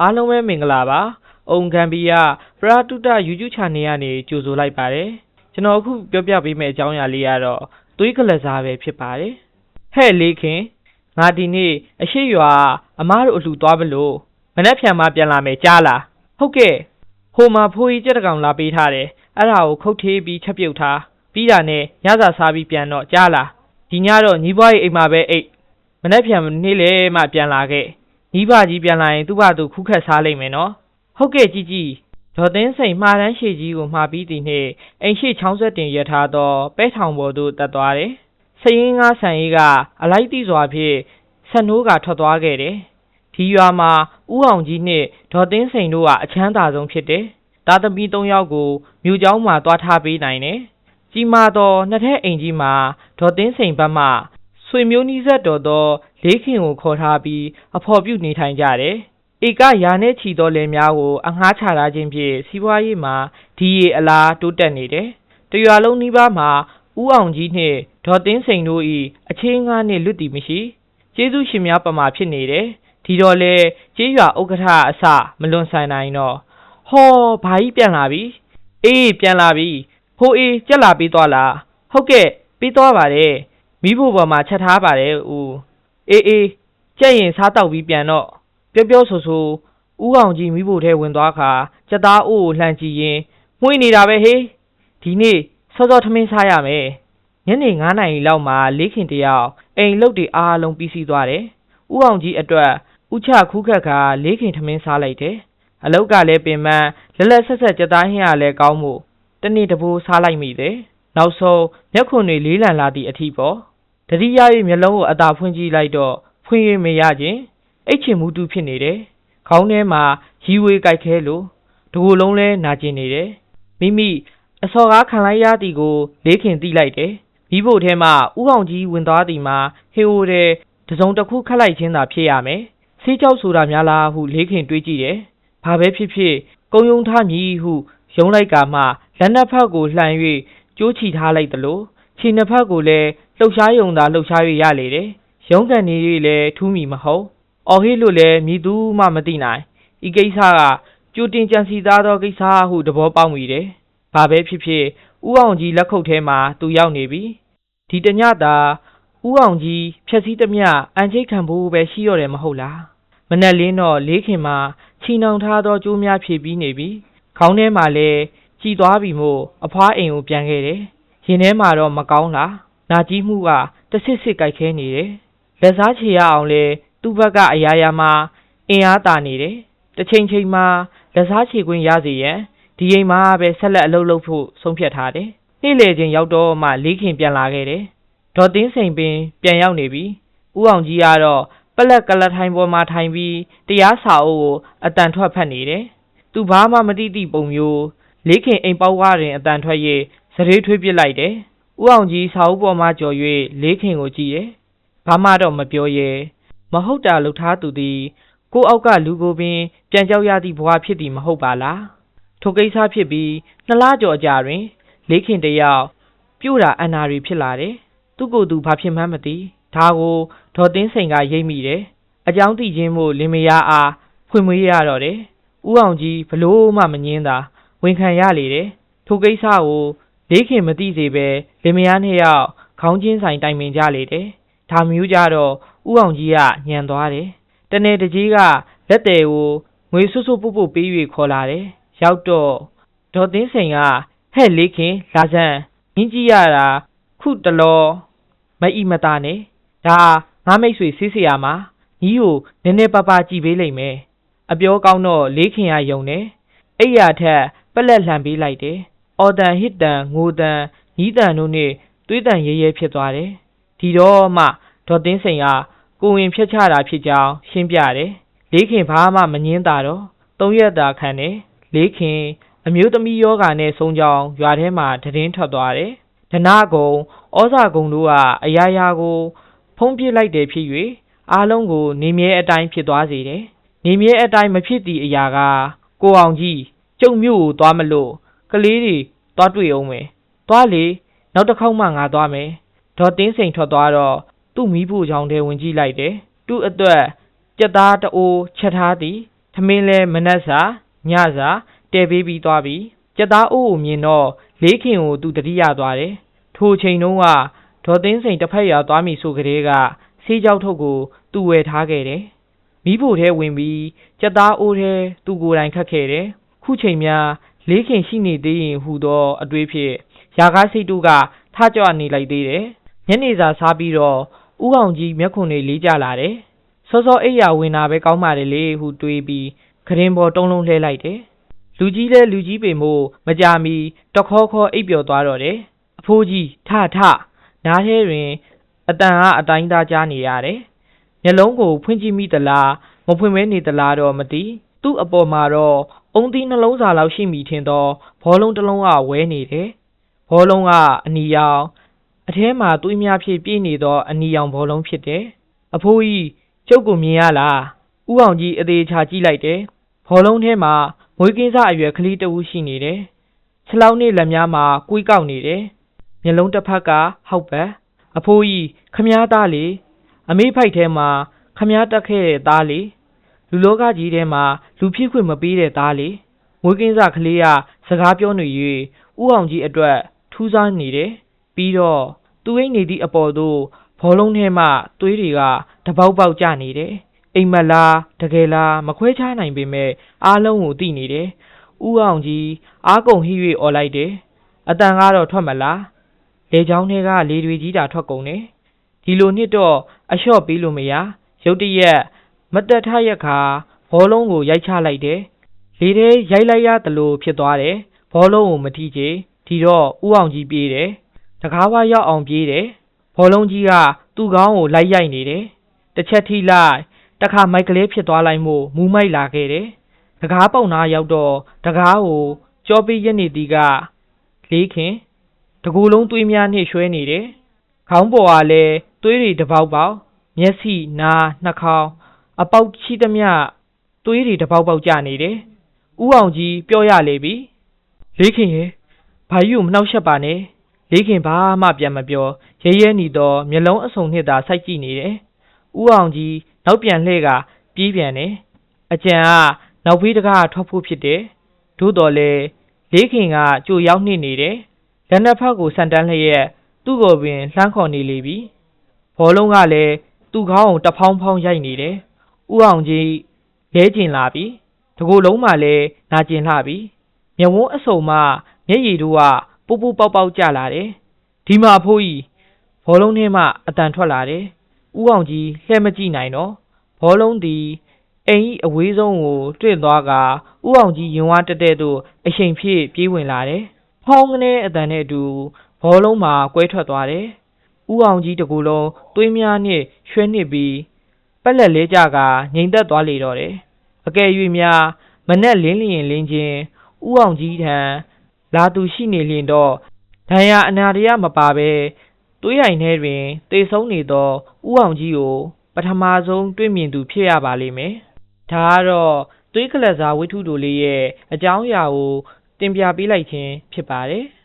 အားလုံးပဲမင်္ဂလာပါအုံဂမ်ဘီယာပရာတုတ YouTube channel ကနေကြိုဆိုလိုက်ပါတယ်ကျွန်တော်အခုပြောပြပေးမယ့်အကြောင်းအရာလေးကတော့သွေးကလစားပဲဖြစ်ပါတယ်ဟဲ့လေးခင်ငါဒီနေ့အရှိရွာအမားတို့အလှသွားမလို့မနှက်ဖြန်မှပြန်လာမယ်ကြားလားဟုတ်ကဲ့ဟိုမှာဖိုးကြီးကြက်တကောင်လာပေးထားတယ်အဲ့ဒါကိုခုတ်သေးပြီးချက်ပြုတ်ထားပြီးတာနဲ့ညစာစားပြီးပြန်တော့ကြားလားဒီညတော့ညီးပွားရဲ့အိမ်မှာပဲအိတ်မနှက်ဖြန်နေ့လေမှပြန်လာခဲ့ ညီးဘကြီးပြန်လာရင်သူ့ဘာသူခုခတ်စားလိမ့်မယ်နော်ဟုတ်ကဲ့ကြီးကြီးဒေါ်သိန်းစိန်မှားတန်းရှည်ကြီးကိုမှားပြီးသည်နှင့်အိမ်ရှိချောင်းဆက်တင်ရထားသောပဲထောင်ပေါ်သို့တက်သွားတယ်စရင်ငါဆန်ရေးကအလိုက်တိစွာဖြင့်ဆက်နိုးကထွက်သွားခဲ့တယ်ဒီရွာမှာဥအောင်ကြီးနှင့်ဒေါ်သိန်းစိန်တို့ကအချမ်းသာဆုံးဖြစ်တယ်သားသမီးသုံးယောက်ကိုမြို့ကျောင်းမှာတွားထားပေးနိုင်တယ်ကြီးမားသောနှစ်ထပ်အိမ်ကြီးမှာဒေါ်သိန်းစိန်ဘက်မှ ဆွေမျိုးနီးစပ်တော်သောလေးခင်ကိုခေါ်ထားပြီးအဖော်ပြုနေထိုင်ကြတယ်။ဧကရာနှင့်ချီသောလယ်များကိုအငှားချထားခြင်းဖြင့်စီးပွားရေးမှာဒီရေအလားတိုးတက်နေတယ်။တရွာလုံးနီးပါးမှာဥအောင်ကြီးနှင့်ဒေါ်သိန်းစိန်တို့၏အခြေငှားနှင့်လွတ်တည်မရှိ။ကျေးဇူးရှင်များပမာဖြစ်နေတယ်။ဒီတော့လေကျေးရွာဥက္ကဋ္ဌအစမလွန်ဆိုင်နိုင်တော့ဟောဘာကြီးပြန်လာပြီ။အေးပြန်လာပြီ။ဟိုအေးကြက်လာပြီးသွားလား။ဟုတ်ကဲ့ပြီးသွားပါတယ်။ မိဖို့ပေါ်မှာချက်ထားပါတယ်ဦးအေးအေးကြက်ရင်စားတော့ပြီးပြန်တော့ပြောပြောဆိုဆိုဦးအောင်ကြီးမိဖို့ထဲဝင်သွားခါကြက်သားအိုးကိုလှန်ကြည့်ရင်မှုေးနေတာပဲဟေးဒီနေ့စောစောထမင်းစားရမယ်ညနေ9နာရီလောက်မှာလေးခင်တယောက်အိမ်လုတ်တွေအားလုံးပြီးစီးသွားတယ်ဦးအောင်ကြီးအတွက်ဥချခူးခတ်ခါလေးခင်ထမင်းစားလိုက်တယ်အလုတ်ကလည်းပင်မလက်လက်ဆက်ဆက်ကြက်သားဟင်းရလဲကောင်းမှုတနေ့တပိုးစားလိုက်မိတယ်နောက်ဆုံးမျက်ခွန်တွေလေးလံလာသည့်အထီးပေါ့ တတိယရဲ့မျက်လုံးကိုအသာဖွင့်ကြည့်လိုက်တော့ဖွင့်ရမရခြင်းအိတ်ချင်မှုတူဖြစ်နေတယ်ခေါင်းထဲမှာရီဝေကြိုက်ခဲလို့ဒကိုယ်လုံးလဲနာကျင်နေတယ်မိမိအစော်ကားခံလိုက်ရသည်ကိုလေးခင်သိလိုက်တယ်မိဖို့ထဲမှာဥအောင်ကြီးဝင်သွားသည်မှာဟေဟိုတဲ့တစုံတစ်ခုခတ်လိုက်ခြင်းသာဖြစ်ရမယ်ဆေးကြောက်ဆိုတာများလားဟုလေးခင်တွေးကြည့်တယ်ဘာပဲဖြစ်ဖြစ်ကုံယုံထမည်ဟုယုံလိုက်ကာမှလက်နက်ဖက်ကိုလှန်၍ကြိုးချီထားလိုက်သလို ခြေနှစ်ဖက်ကိုလည်းလှုပ်ရှားယုံသာလှုပ်ရှား၍ရလေတယ်ရုံးကန်နေ၍လည်းထူးမိမဟုတ်အော်ဟေးလို့လည်းမြည်သူမှမသိနိုင်ဤကိစ္စကကြိုတင်ကြံစီသားသောကိစ္စဟုသဘောပေါက်မိတယ်ဘာပဲဖြစ်ဖြစ်ဥအောင်ကြီးလက်ခုပ်ထဲမှာသူရောက်နေပြီဒီတညတာဥအောင်ကြီးဖြက်စည်းသမျှအန်ချိတ်ခံဖို့ပဲရှိရတယ်မဟုတ်လားမနဲ့လင်းတော့လေးခင်မှာချီနှောင်ထားသောကြိုးများဖြည့်ပြီးနေပြီခေါင်းထဲမှာလည်းကြည်သွားပြီမို့အဖွားအိမ်ကိုပြန်ခဲ့တယ် ရင်ထဲမှာတော့မကောင်းလားနာကြီးမှုကတဆစ်စစ်ကြိုက်ခဲနေတယ်လက်စားချေရအောင်လဲသူ့ဘက်ကအရာရာမှာအင်အားတာနေတယ်တစ်ချိန်ချိန်မှာလက်စားချေခွင့်ရစေရန်ဒီအိမ်မှာပဲဆက်လက်အလုပ်လုပ်ဖို့ဆုံးဖြတ်ထားတယ်နေ့လေချင်းရောက်တော့မှလေးခင်ပြန်လာခဲ့တယ်ဒေါ်တင်းစိန်ပင်ပြန်ရောက်နေပြီဥအောင်ကြီးကတော့ပလက်ကလထိုင်ပေါ်မှာထိုင်ပြီးတရားစာအုပ်ကိုအတန်ထွက်ဖတ်နေတယ်သူဘာမှမသိသည့်ပုံမျိုးလေးခင်အိမ်ပေါက်ဝရင်အတန်ထွက်၍ စရေးထွေးပစ်လိုက်တယ်။ဦးအောင်ကြီးစာအုပ်ပေါ်မှာကြော်၍လေးခင်ကိုကြည့်တယ်။ဘာမှတော့မပြောရဲ။မဟုတ်တာလှုပ်ထားသူသည်ကိုအောက်ကလူကိုပင်ပြန်ကြောက်ရသည့်ဘဝဖြစ်သည်မဟုတ်ပါလား။ထိုကိစ္စဖြစ်ပြီးနှစ်လကျော်အကြာတွင် လေးခင်တယောက်ပြို့တာအန်နာရီဖြစ်လာတယ်။သူ့ကိုယ်သူဘာဖြစ်မှန်းမသိ။ဒါကိုဒေါ်သိန်းစိန်ကရိပ်မိတယ်။အကြောင်းသိခြင်းမို့လင်မယားအားဖွင့်မွေးရတော့တယ်။ဦးအောင်ကြီးဘလို့မှမငင်းတာဝန်ခံရလေတယ်။ထိုကိစ္စကို လေးခင်မသိစေပဲလင်မယားနှစ်ယောက်ခေါင်းချင်းဆိုင်တိုင်ပင်ကြလေတယ်။ဒါမျိုးကြတော့ဥအောင်ကြီးကညံသွားတယ်။တနေ့တကြီးကလက်တယ်ကိုငွေဆွဆွပုတ်ပုတ်ပေး၍ခေါ်လာတယ်။ရောက်တော့ဒေါ်သိန်းစိန်ကဟဲ့လေးခင်လာစမ်းမြင်းကြည့်ရတာခုတလောမအီမတာနဲ့ဒါငါမိတ်ဆွေဆေးဆရာမှာညီကိုနည်းနည်းပါးပါးကြည်ပေးလိမ့်မယ်။အပြောကောင်းတော့လေးခင်ရယုံတယ်။အဲ့ရထက်ပလက်လှန်ပေးလိုက်တယ်။ အော်တန်ဟစ်တန်ငိုတန်ညီးတန်တို့နဲ့သွေးတန်ရဲရဲဖြစ်သွားတယ်။ဒီတော့မှဒေါ်သိန်းစိန်ကကိုဝင်ဖြတ်ချတာဖြစ်ကြောင်းရှင်းပြတယ်။လေးခင်ဘာမှမငင်းတာတော့သုံးရက်တာခံတယ်။လေးခင်အမျိုးသမီးယောဂာနဲ့ဆုံးကြောင်းရွာထဲမှာသတင်းထွက်သွားတယ်။ဒနာကုံဩဇာကုံတို့ကအရာရာကို ဖုံးပြစ်လိုက်တယ်ဖြစ်၍အားလုံးကို နေမြဲအတိုင်းဖြစ်သွားစေတယ်။နေမြဲအတိုင်းမဖြစ်သည့်အရာကကိုအောင်ကြီးကျုံမြို့ကိုသွားမလို့က လေးတွေသွားတွေ့အောင်မယ်သွားလေနောက်တစ်ခေါက်မှငါသွားမယ်ဒေါ်တင်းစိန်ထွက်သွားတော့သူ့မိဖို့ချောင်းထဲဝင်ကြည့်လိုက်တယ်သူ့အတွက်ကြက်သားတအိုးချက်ထားသည်ထမင်းလဲမနှက်စာညစာတဲပေးပြီးသွားပြီကြက်သားအိုးကိုမြင်တော့လေးခင်ကိုသူတတိယသွားတယ်ထိုအချိန်တုန်းကဒေါ်သိန်းစိန်တစ်ဖက်ရွာသွားမိဆိုကလေးကဆေးကြောက်ထုတ်ကိုသူဝယ်ထားခဲ့တယ်မိဖို့ထဲဝင်ပြီးကြက်သားအိုးထဲသူကိုယ်တိုင်ခတ်ခဲ့တယ်ခုချိန်များ လေးခင်ရှိနေသေးရင်ဟူသောအတွေးဖြင့်ရာကားစိတ်တို့ကထကြွနေလိုက်သေးတယ်ညနေစာစားပြီးတော့ဥအောင်ကြီးမျက်ခုံတွေလေးကြလာတယ်စောစောအိပ်ယာဝင်တာပဲကောင်းပါလေလေဟုတွေးပြီးခရင်ပေါ်တုံးလုံးလှဲလိုက်တယ်လူကြီးလဲလူကြီးပေမို့မကြမီတခေါခေါအိပ်ပျော်သွားတော့တယ်အဖိုးကြီးထထနားထဲတွင်အတန်ကအတိုင်းသားကြားနေရတယ်မျက်လုံးကိုဖွင့်ကြည့်မိသလားမဖွင့်မဲနေသလားတော့မသိသူ့အပေါ်မှာတော့ အုံသီးနှလုံးစာလောက်ရှိမိထင်သောဘောလုံးတစ်လုံးကဝဲနေတယ်ဘောလုံးကအနီရောင်အထဲမှာသွေးများဖြည့်ပြည့်နေသောအနီရောင်ဘောလုံးဖြစ်တယ်အဖိုးကြီးကျုပ်ကိုမြင်ရလားဥအောင်ကြီးအသေးချာကြည့်လိုက်တယ်ဘောလုံးထဲမှာမွေးကင်းစားအရွယ်ကလေးတစ်ဦးရှိနေတယ်ခြေထောက်နဲ့လက်များမှာကွေးကောက်နေတယ်မျက်လုံးတစ်ဖက်ကဟောက်ပတ်အဖိုးကြီးခမားသားလေအမေဖိုက်ထဲမှာခမားတက်ခဲ့တဲ့သားလေ လူလောကကြီးထဲမှာလူဖြစ်ခွင့်မပေးတဲ့သားလေမွေးကင်းစားကလေးကစကားပြောနေ၍ဥအောင်ကြီးအတွက်ထူးဆန်းနေတယ်ပြီးတော့သူ့အိမ်နေသည့်အပေါ်သို့ဘောလုံးထဲမှသွေးတွေကတပေါက်ပေါက်ကျနေတယ်အိမ်မက်လားတကယ်လားမခွဲခြားနိုင်ပေမဲ့အားလုံးကိုသိနေတယ်ဥအောင်ကြီးအားကုန်ဟိ၍អော်လိုက်တယ်အတန်ကတော့ထွက်မလားလေချောင်းထဲကလေတွေကြီးတာထွက်ကုန်တယ်ဒီလိုနှစ်တော့အလျှော့ပေးလို့မရရုတ်တရက် မတက်ထရက်ခါဘောလုံးကိုရိုက်ချလိုက်တယ်လေထဲရိုက်လိုက်ရသလိုဖြစ်သွားတယ်ဘောလုံးကိုမထိချေဒီတော့ဥအောင်ကြီးပြေးတယ်တကားဝါရောက်အောင်ပြေးတယ်ဘောလုံးကြီးကသူ့ခေါင်းကိုလိုက်ရိုက်နေတယ်တစ်ချက်ထိလိုက်တခါမိုက်ကလေးဖြစ်သွားလိုက်မို့မူးမိုက်လာခဲ့တယ်တကားပေါက်နာရောက်တော့တကားကိုကြောပေးရက်နေသည်ကလေးခင်တကူလုံးသွေးများနှင့်ရွှဲနေတယ်ခေါင်းပေါ်ကလည်းသွေးတွေတစ်ပေါက်ပေါက်မျက်စိနားနှာခေါင်း အပေါက်ရှိသမျှသွေးတွေတစ်ပေါက်ပေါက်ကျနေတယ်ဥအောင်ကြီးပြောရလေပြီလေးခင်ရဲ့ဘာကြီးကိုမနှောက်ယှက်ပါနဲ့လေးခင်ဘာမှပြန်မပြောရဲရဲနေတော့မျက်လုံးအစုံနှစ်သာစိုက်ကြည့်နေတယ်ဥအောင်ကြီးနောက်ပြန်လှည့်ကပြေးပြန်တယ်အကြံကနောက်ဖေးတကားထွက်ဖို့ဖြစ်တယ်သို့တော်လေလေးခင်ကကြိုရောက်နှိနေတယ်လက်နှစ်ဖက်ကိုဆန်တန်းလျက်သူ့ကိုပင်လှမ်းခေါ်နေလေပြီဘောလုံးကလည်းသူ့ခေါင်းကိုတဖောင်းဖောင်းရိုက်နေတယ် ဥအောင်ကြီးလဲကျင်လာပြီတကူလုံးမှလည်းနာကျင်လာပြီမျက်ဝန်းအစုံမှမျက်ရည်တို့ကပူပူပေါက်ပေါက်ကျလာတယ်ဒီမှာအဖိုးကြီးဘောလုံးထဲမှအတန်ထွက်လာတယ်ဥအောင်ကြီးလှဲ့မကြည့်နိုင်တော့ဘောလုံးသည်အိမ်ကြီးအဝေးဆုံးကိုတွေ့သွားကဥအောင်ကြီးရင်ဝါတက်တဲ့သို့အချိန်ဖြည့်ပြေးဝင်လာတယ်ဖောင်းကနေအတန်နဲ့အတူဘောလုံးမှာကွဲထွက်သွားတယ်ဥအောင်ကြီးတကူလုံးသွေးများနှင့်ရွှဲနစ်ပြီးပ က်လက်လဲကြကငြိမ်သက်သွားလေတော့တယ်အကယ်၍များမနဲ့လင်းလျင်လင်းချင်းဥအောင်ကြီးထံလာသူရှိနေလျင်တော့ဒဏ်ရာအနာတရမပါဘဲသွေးရိုင်ထဲတွင်တေဆုံးနေသောဥအောင်ကြီးကိုပထမဆုံးတွေ့မြင်သူဖြစ်ရပါလိမ့်မယ်။ဒါကတော့သွေးကလပ်စားဝိထုတို့လေးရဲ့အကြောင်းအရာကိုတင်ပြပေးလိုက်ခြင်းဖြစ်ပါတယ်။